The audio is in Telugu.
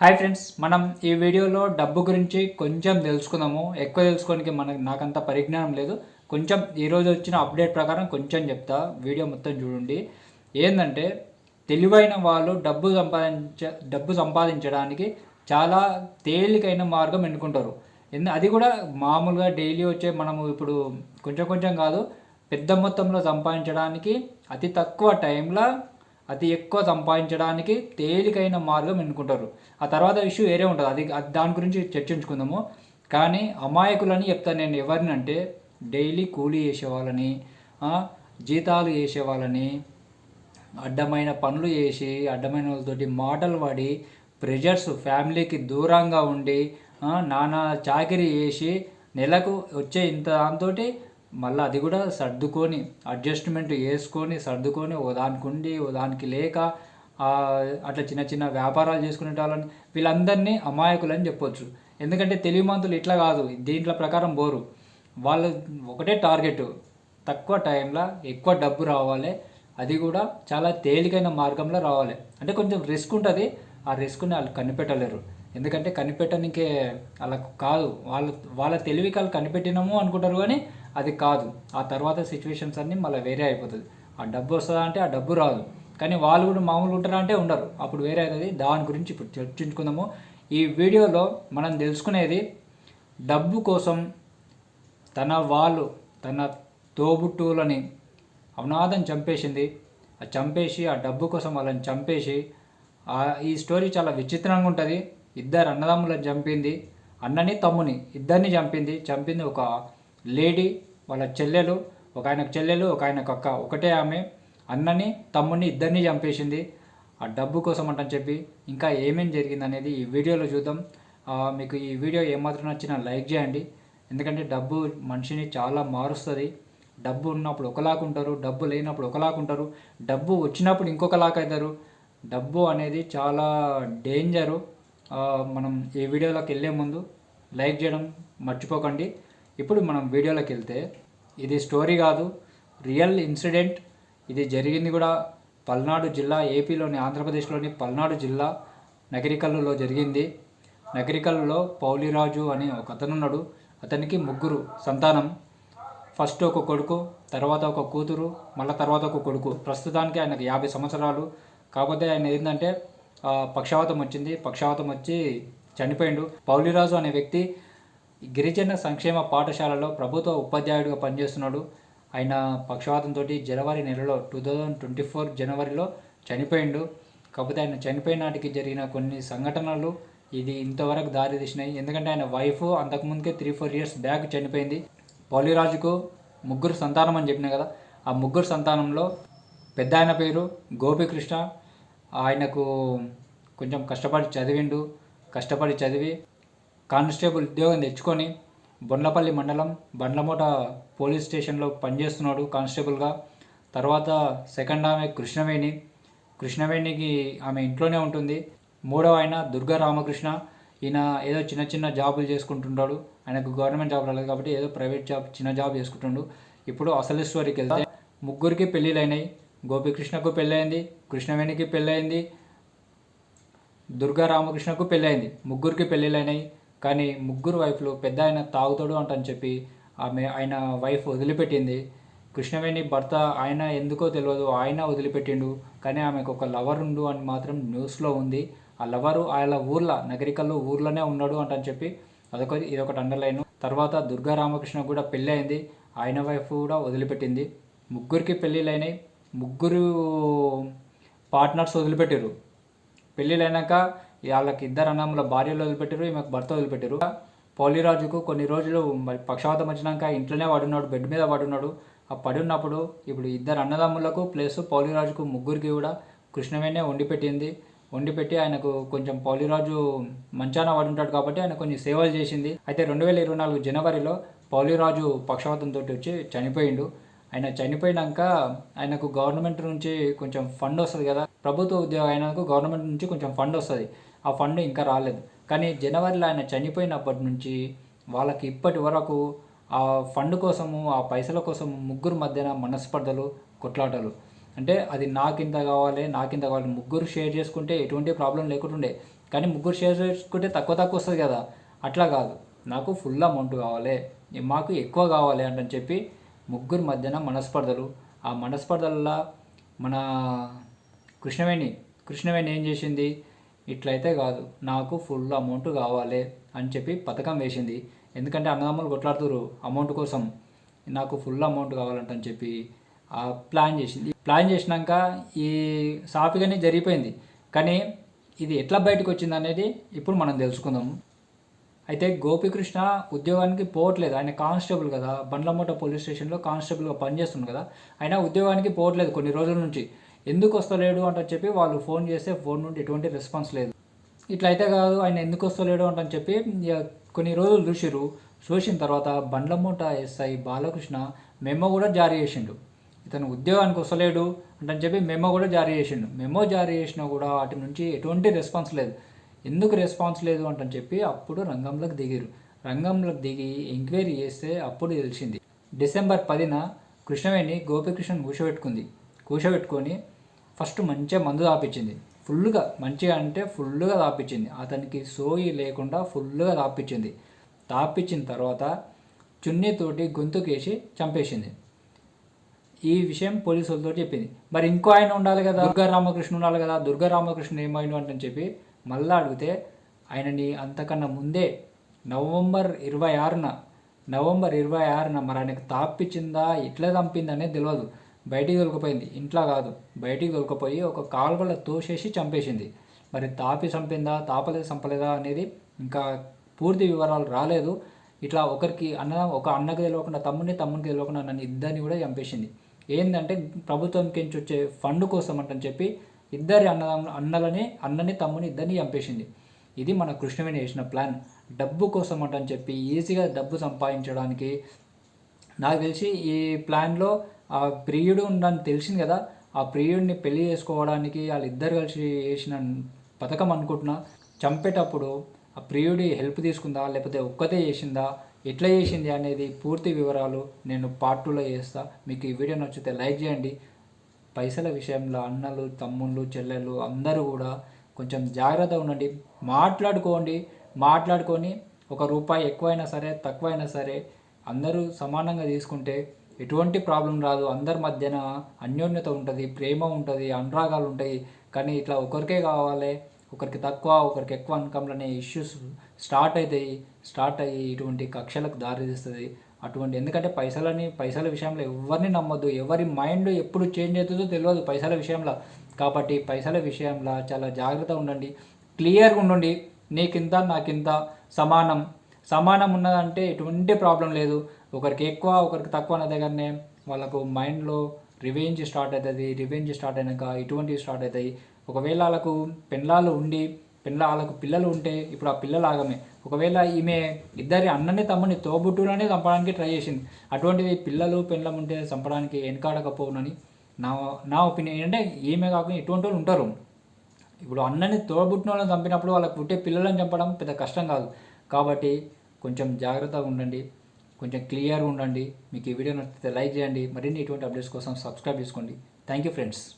హాయ్ ఫ్రెండ్స్ మనం ఈ వీడియోలో డబ్బు గురించి కొంచెం తెలుసుకుందాము. ఎక్కువ తెలుసుకోనికి మనకు నాకంత పరిజ్ఞానం లేదు. కొంచెం ఈరోజు వచ్చిన అప్డేట్ ప్రకారం కొంచెం చెప్తా. వీడియో మొత్తం చూడండి. ఏంటంటే తెలివైన వాళ్ళు డబ్బు సంపాదించ డబ్బు సంపాదించడానికి చాలా తేలికైన మార్గం ఎన్నుకుంటారు. ఎందు అది కూడా మామూలుగా డైలీ వచ్చే మనము ఇప్పుడు కొంచెం కొంచెం కాదు పెద్ద మొత్తంలో సంపాదించడానికి అతి తక్కువ టైంలో అతి ఎక్కువ సంపాదించడానికి తేలికైన మార్గం ఎన్నుకుంటారు. ఆ తర్వాత ఇష్యూ వేరే ఉంటుంది. అది దాని గురించి చర్చించుకుందాము. కానీ అమాయకులని చెప్తాను నేను ఎవరిని అంటే డైలీ కూలీ చేసే వాళ్ళని జీతాలు వేసేవాళ్ళని అడ్డమైన పనులు చేసి అడ్డమైన వాళ్ళతోటి మాటలు పడి ప్రెజర్స్ ఫ్యామిలీకి దూరంగా ఉండి నానా చాకరీ చేసి నెలకు వచ్చే ఇంత దాంతో మళ్ళీ అది కూడా సర్దుకొని అడ్జస్ట్మెంట్ చేసుకొని సర్దుకొని ఓ దానికి ఉండి ఓ దానికి లేక అట్లా చిన్న చిన్న వ్యాపారాలు చేసుకునే వాళ్ళని వీళ్ళందరినీ అమాయకులని చెప్పొచ్చు. ఎందుకంటే తెలివిమంతులు ఇట్లా కాదు దీంట్లో ప్రకారం బోరు. వాళ్ళు ఒకటే టార్గెట్ తక్కువ టైంలో ఎక్కువ డబ్బు రావాలి అది కూడా చాలా తేలికైన మార్గంలో రావాలి. అంటే కొంచెం రిస్క్ ఉంటుంది ఆ రిస్క్ని వాళ్ళు కనిపెట్టలేరు. ఎందుకంటే కనిపెట్టడానికే వాళ్ళకు కాదు వాళ్ళ వాళ్ళ తెలివికి వాళ్ళు కనిపెట్టినాము అనుకుంటారు కానీ అది కాదు. ఆ తర్వాత సిచ్యువేషన్స్ అన్నీ మళ్ళీ వేరే అయిపోతుంది. ఆ డబ్బు వస్తుందా అంటే ఆ డబ్బు రాదు. కానీ వాళ్ళు కూడా మామూలుగా ఉంటారా అంటే ఉండరు. అప్పుడు వేరే అవుతుంది. దాని గురించి ఇప్పుడు చర్చించుకుందాము. ఈ వీడియోలో మనం తెలుసుకునేది డబ్బు కోసం తన వాళ్ళు తన తోబుట్టువులని అవనాదం చంపేసింది. ఆ చంపేసి ఆ డబ్బు కోసం వాళ్ళని చంపేసి ఈ స్టోరీ చాలా విచిత్రంగా ఉంటుంది. ఇద్దరు అన్నదమ్ములను చంపింది. అన్నని తమ్ముని ఇద్దరిని చంపింది. చంపింది ఒక లేడీ వాళ్ళ చెల్లెలు ఒక ఆయనకు చెల్లెలు ఒక ఆయనకు అక్క. ఒకటే ఆమె. అన్నని తమ్ముడిని ఇద్దరిని చంపేసింది. ఆ డబ్బు కోసం అంటని చెప్పి ఇంకా ఏమేం జరిగింది అనేది ఈ వీడియోలో చూద్దాం. మీకు ఈ వీడియో ఏమాత్రం నచ్చినా లైక్ చేయండి. ఎందుకంటే డబ్బు మనిషిని చాలా మారుస్తుంది. డబ్బు ఉన్నప్పుడు ఒకలాగా ఉంటారు డబ్బు లేనప్పుడు ఒకలాగా ఉంటారు డబ్బు వచ్చినప్పుడు ఇంకొకలాగా అవుతారు. డబ్బు అనేది చాలా డేంజరు. మనం ఈ వీడియోలోకి వెళ్ళే ముందు లైక్ చేయడం మర్చిపోకండి. ఇప్పుడు మనం వీడియోలోకి వెళ్తే ఇది స్టోరీ కాదు రియల్ ఇన్సిడెంట్. ఇది జరిగింది కూడా పల్నాడు జిల్లా ఏపీలోని ఆంధ్రప్రదేశ్లోని పల్నాడు జిల్లా నగరికల్లులో జరిగింది. నగరికల్లులో పౌలిరాజు అని ఒక అతను ఉన్నాడు అతనికి ముగ్గురు సంతానం. ఫస్ట్ ఒక కొడుకు తర్వాత ఒక కూతురు మళ్ళీ తర్వాత ఒక కొడుకు. ప్రస్తుతానికి ఆయనకు యాభై సంవత్సరాలు. కాకపోతే ఆయన ఏంటంటే పక్షవాతం వచ్చింది. పక్షవాతం వచ్చి చనిపోయిండు. పౌలిరాజు అనే వ్యక్తి గిరిజన సంక్షేమ పాఠశాలలో ప్రభుత్వ ఉపాధ్యాయుడిగా పనిచేస్తున్నాడు. ఆయన పక్షవాతంతో జనవరి నెలలో టూ థౌజండ్ ట్వంటీ ఫోర్ జనవరిలో చనిపోయిండు. కాకపోతే ఆయన చనిపోయిన నాటికి జరిగిన కొన్ని సంఘటనలు ఇది ఇంతవరకు దారి తీసినాయి. ఎందుకంటే ఆయన వైఫ్ అంతకుముందుకే త్రీ ఫోర్ ఇయర్స్ బ్యాక్ చనిపోయింది. పౌలిరాజుకు ముగ్గురు సంతానం అని చెప్పిన కదా ఆ ముగ్గురు సంతానంలో పెద్ద ఆయన పేరు గోపికృష్ణ. ఆయనకు కొంచెం కష్టపడి చదివిండు. కష్టపడి చదివి కానిస్టేబుల్ ఉద్యోగం తెచ్చుకొని బొండ్లపల్లి మండలం బండ్లమూట పోలీస్ స్టేషన్లో పనిచేస్తున్నాడు కానిస్టేబుల్గా. తర్వాత సెకండ్ ఆమె కృష్ణవేణి. కృష్ణవేణికి ఆమె ఇంట్లోనే ఉంటుంది. మూడవ ఆయన దుర్గా రామకృష్ణ. ఈయన ఏదో చిన్న చిన్న జాబులు చేసుకుంటుంటాడు. ఆయనకు గవర్నమెంట్ జాబ్ రాలేదు కాబట్టి ఏదో ప్రైవేట్ జాబ్ చిన్న జాబ్ చేసుకుంటుండు. ఇప్పుడు అసలు వెళ్తే ముగ్గురికి పెళ్ళిళ్ళు అయినాయి గోపికృష్ణకు పెళ్ళయింది కృష్ణవేణికి పెళ్ళయింది దుర్గా రామకృష్ణకు పెళ్ళయింది. ముగ్గురికి పెళ్ళిళ్ళైనాయి. కానీ ముగ్గురు వైఫ్లు పెద్ద ఆయన తాగుతాడు అంటని చెప్పి ఆమె ఆయన వైఫ్ వదిలిపెట్టింది. కృష్ణవేణి భర్త ఆయన ఎందుకో తెలియదు ఆయన వదిలిపెట్టిండు. కానీ ఆమెకు ఒక లవర్ ఉండు అని మాత్రం న్యూస్లో ఉంది. ఆ లవరు ఆయన ఊర్లో నగరికల్లో ఊర్లోనే ఉన్నాడు అంటని చెప్పి అదొక ఇదొకటి అండర్లైన్ తర్వాత దుర్గా రామకృష్ణ కూడా పెళ్ళి అయింది. ఆయన వైఫ్ కూడా వదిలిపెట్టింది. ముగ్గురికి పెళ్ళిళ్ళైనాయి. ముగ్గురు పార్ట్నర్స్ వదిలిపెట్టారు పెళ్ళిళ్ళైనాక వాళ్ళకి ఇద్దరు అన్నముల భార్యలు వదిలిపెట్టారు ఈమెకు భర్త వదిలిపెట్టారు పౌలిరాజుకు కొన్ని రోజులు మరి పక్షవాతం వచ్చినాక ఇంట్లోనే పడున్నాడు బెడ్ మీద పడున్నాడు ఆ పడి ఉన్నప్పుడు ఇప్పుడు ఇద్దరు అన్నదమ్ములకు ప్లస్ పౌలిరాజుకు ముగ్గురికి కూడా కృష్ణవేణే వండి పెట్టింది. ఆయనకు కొంచెం పౌలిరాజు మంచాన పడుంటాడు కాబట్టి ఆయన కొన్ని సేవలు చేసింది. అయితే రెండు వేల ఇరవై నాలుగు జనవరిలో పౌలిరాజు పక్షవాతంతో వచ్చి చనిపోయిండు. ఆయన చనిపోయినాక ఆయనకు గవర్నమెంట్ నుంచి కొంచెం ఫండ్ వస్తుంది కదా ప్రభుత్వ ఉద్యోగం ఆయనకు గవర్నమెంట్ నుంచి కొంచెం ఫండ్ వస్తుంది. ఆ ఫండ్ ఇంకా రాలేదు. కానీ జనవరిలో ఆయన చనిపోయినప్పటి నుంచి వాళ్ళకి ఇప్పటి వరకు ఆ ఫండ్ కోసము ఆ పైసల కోసం ముగ్గురు మధ్యన మనస్పర్ధలు కొట్లాటలు. అంటే అది నాకింత కావాలి నాకింత కావాలి ముగ్గురు షేర్ చేసుకుంటే ఎటువంటి ప్రాబ్లం లేకుంటుండే. కానీ ముగ్గురు షేర్ చేసుకుంటే తక్కువ తక్కువ వస్తుంది కదా. అట్లా కాదు. నాకు ఫుల్ అమౌంట్ కావాలి మాకు ఎక్కువ కావాలి అంటని చెప్పి ముగ్గురు మధ్యన మనస్పర్ధలు. ఆ మనస్పర్ధల్లో మన కృష్ణవేణి కృష్ణవేణి ఏం చేసింది? ఇట్లయితే కాదు నాకు ఫుల్ అమౌంట్ కావాలి అని చెప్పి పథకం వేసింది. ఎందుకంటే అన్నదమ్ములు కొట్లాడుతురు అమౌంట్ కోసం నాకు ఫుల్ అమౌంట్ కావాలంటని చెప్పి ప్లాన్ చేసింది. ప్లాన్ చేసినాక ఈ సాఫీగానే జరిగిపోయింది. కానీ ఇది ఎట్లా బయటకు వచ్చింది అనేది ఇప్పుడు మనం తెలుసుకుందాం. అయితే గోపికృష్ణ ఉద్యోగానికి పోవట్లేదు. ఆయన కానిస్టేబుల్ కదా. బండ్లమూట పోలీస్ స్టేషన్లో కానిస్టేబుల్గా పనిచేస్తుంది కదా. ఆయన ఉద్యోగానికి పోవట్లేదు కొన్ని రోజుల నుంచి. ఎందుకు వస్తలేడు అంట చెప్పి వాళ్ళు ఫోన్ చేస్తే ఫోన్ నుండి ఎటువంటి రెస్పాన్స్ లేదు. ఇట్లయితే కాదు ఆయన ఎందుకు వస్తలేడు అంటని చెప్పి ఇక కొన్ని రోజులు చూసిరు చూసిన తర్వాత బండ్లమూట ఎస్ఐ బాలకృష్ణ మెమో కూడా జారీ చేసిండు. ఇతను ఉద్యోగానికి వస్తలేడు అంటని చెప్పి మెమో కూడా జారీ చేసిండు. మెమో జారీ చేసినా కూడా వాటి నుంచి ఎటువంటి రెస్పాన్స్ లేదు. ఎందుకు రెస్పాన్స్ లేదు అంటని చెప్పి అప్పుడు రంగంలోకి దిగిరు రంగంలోకి దిగి ఎంక్వైరీ చేస్తే అప్పుడు తెలిసింది. డిసెంబర్ పదిన కృష్ణవేణి గోపికృష్ణను కూర్చోబెట్టుకుంది కూర్చోబెట్టుకొని ఫస్ట్ మంచిగా మందు తాపించింది ఫుల్గా మంచిగా అంటే ఫుల్గా తాపించింది అతనికి సోయి లేకుండా ఫుల్గా తాపించింది తాపించిన తర్వాత చున్నీతోటి గొంతుకేసి చంపేసింది. ఈ విషయం పోలీసులతో చెప్పింది. మరి ఇంకో ఆయన ఉండాలి కదా? దుర్గా రామకృష్ణ ఉండాలి కదా? దుర్గా రామకృష్ణ ఏమైండు అంటని చెప్పి మళ్ళీ అడిగితే ఆయనని అంతకన్నా ముందే నవంబర్ ఇరవై ఆరున నవంబర్ ఇరవై ఆరున మరి ఆయనకు తాపించిందా ఎట్లా చంపిందనే తెలియదు బయటికి దొరికిపోయింది. ఇంట్లో కాదు. బయటికి దొరికిపోయి ఒక కాల్వల తోసేసి చంపేసింది. మరి తాపి చంపిందా? తాపలేదు చంపలేదా అనేది ఇంకా పూర్తి వివరాలు రాలేదు. ఇట్లా ఒకరికి అన్న ఒక అన్నకి తెలియకుండా తమ్ముని తమ్మునికి తెలియకుండా నన్ను ఇద్దరిని కూడా చంపేసింది. ఏంటంటే ప్రభుత్వంకి నుంచి వచ్చే ఫండ్ కోసం అంటని చెప్పి ఇద్దరి అన్న అన్నలని అన్నని తమ్ముని ఇద్దరిని చంపేసింది. ఇది మన కృష్ణవేణి వేసిన ప్లాన్. డబ్బు కోసం అంటని చెప్పి ఈజీగా డబ్బు సంపాదించడానికి నాకు తెలిసి ఈ ప్లాన్లో ఆ ప్రియుడు ఉండని తెలిసింది కదా ఆ ప్రియుడిని పెళ్ళి చేసుకోవడానికి వాళ్ళిద్దరు కలిసి చేసిన పథకం అనుకుంటున్నా. చంపేటప్పుడు ఆ ప్రియుడి హెల్ప్ తీసుకుందా లేకపోతే ఒక్కతే చేసిందా ఎట్లా చేసింది అనేది పూర్తి వివరాలు నేను పార్ట్ టూలో చేస్తా. మీకు ఈ వీడియో నచ్చితే లైక్ చేయండి. పైసల విషయంలో అన్నలు తమ్ముళ్ళు చెల్లెళ్ళు అందరూ కూడా కొంచెం జాగ్రత్త ఉండండి. మాట్లాడుకోండి. మాట్లాడుకొని ఒక రూపాయి ఎక్కువైనా సరే తక్కువైనా సరే అందరూ సమానంగా తీసుకుంటే ఎటువంటి ప్రాబ్లం రాదు. అందరి మధ్యన అన్యోన్యత ఉంటుంది ప్రేమ ఉంటుంది అనురాగాలు ఉంటాయి. కానీ ఇట్లా ఒకరికే కావాలి ఒకరికి తక్కువ ఒకరికి ఎక్కువ అనే ఇష్యూస్ స్టార్ట్ అవుతాయి స్టార్ట్ అయ్యి ఇటువంటి కక్షలకు దారితీస్తుంది అటువంటి ఎందుకంటే పైసలని పైసల విషయంలో ఎవరిని నమ్మొద్దు ఎవరి మైండ్ ఎప్పుడు చేంజ్ అవుతుందో తెలియదు పైసల విషయంలో. కాబట్టి పైసల విషయంలో చాలా జాగ్రత్తగా ఉండండి. క్లియర్గా ఉండండి నీకింత నాకింత సమానం. సమానం ఉన్నదంటే ఎటువంటి ప్రాబ్లం లేదు. ఒకరికి ఎక్కువ ఒకరికి తక్కువ అన్న దగ్గరనే వాళ్ళకు మైండ్లో రివెంజ్ స్టార్ట్ అవుతుంది రివెంజ్ స్టార్ట్ అయినాక ఇటువంటివి స్టార్ట్ అవుతాయి ఒకవేళ వాళ్ళకు పెళ్ళాలు ఉండి పెళ్ళ వాళ్ళకు పిల్లలు ఉంటే ఇప్పుడు ఆ పిల్లలు ఆగమే ఒకవేళ ఈమె ఇద్దరి అన్నని తమ్ముని తోబుట్టులనే చంపడానికి ట్రై చేసింది. అటువంటిది పిల్లలు పెళ్ళం ఉంటే చంపడానికి వెనకాడకపోవునని నా నా ఒపీనియన్ ఏంటంటే ఈమె కాకుండా ఇటువంటి వాళ్ళు ఉంటారు. ఇప్పుడు అన్నని తోబుట్టిన వాళ్ళని చంపినప్పుడు వాళ్ళకి పుట్టే పిల్లలను చంపడం పెద్ద కష్టం కాదు. కాబట్టి కొంచెం జాగ్రత్తగా ఉండండి కొంచెం క్లియర్గా ఉండండి. మీకు ఈ వీడియో నచ్చితే లైక్ చేయండి. మరిన్ని ఇటువంటి అప్డేట్స్ కోసం సబ్స్క్రైబ్ చేసుకోండి. Thank you friends